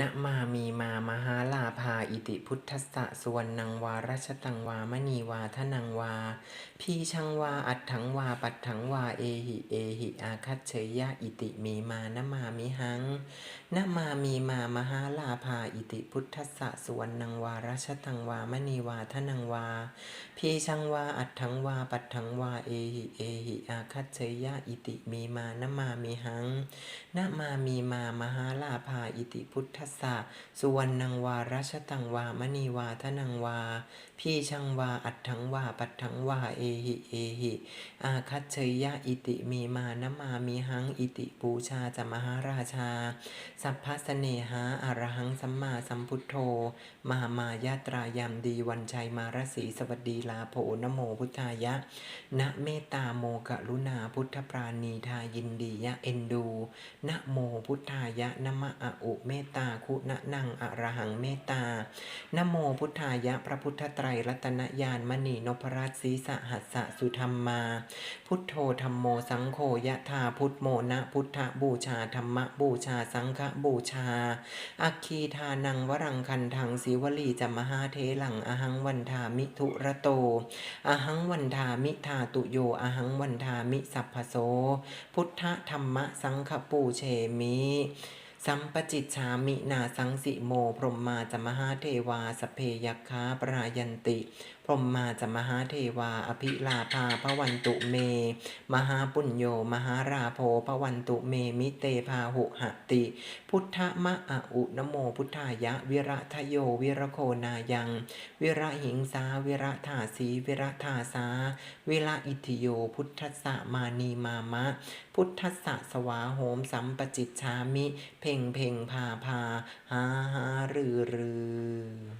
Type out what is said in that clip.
นะมามีมามหาลาภาอิติพุทธสะสวรรณังวารัชตังวามณีวาทนังวา พีชังวาอัดถังวาปัดถังวาเอหิเอหิอาคัตเฉยยะอิติมีมานะมามิหังนะมามีมามหาลาภาอิติพุทธสะสวรรณังวารัชตังวามณีวาทนังวา พีชังวาอัดถังวาปัดถังวาเอหิเอหิอาคัตเฉยยะอิติมีมานะมามิหังนะมามีมามหาลาภาอิติพุทธสสะสุวรรณังวารัชตังวามณีวาทนังวา พี่ชังวาอัดถังวาปัดถังวาเอหิเอหิอาคัตเชยยะอิติมีมานะมามีหังอิติปูชาจะมหาราชา สัพพะเสเนหาอรหังสัมมาสัมพุทโธ มหามายาตรายามดีวันชัยมารสีสวัสดีลาโภนโมพุทธายะนะเมตตาโมกะลุณาพุทธปราณีทายินดียะเอ็นดูนะโมพุทธายะนะมะอะอุเมตตาคุณะนังอะระหังเมตตานโมพุทธายะพระพุทธไตรรัตนญาณมณีนพรัตศีสหัสสะสุธรรมา พุทโธธรรมโมสังโฆยะธาพุทโมนะพุทธบูชาธรรมบูชาสังฆบูชา อัคคีทานังวรังคันทังศิวลีจมหาเทหลังอหังวันทามิทุระโต อหังวันทามิทาตุโยอหังวันทามิสัพพโส พุทธธรรมะสังฆปูเชมิ สัมปจิตชามินาสังสิโม พรหมมาจมหาเทวาสเพยัคคาปรายันติ พรหมมาจมหาเทวา อภิลาภาพระวันตุเม มหาปุญโย มหาราโพพระวันตุเมมิเตพาหุหติ พุทธมะอะอุนโมพุทธายะ วิระทโยวิระโคนายัง วิระหิงสาวิระธาสีวิระธาสาวิระอิทิโย พุทธสะมานีมามะ พุทธสะสวาโหมสัมปจิตชามิเพพ่งเพ่งพาพาหาหารือรือ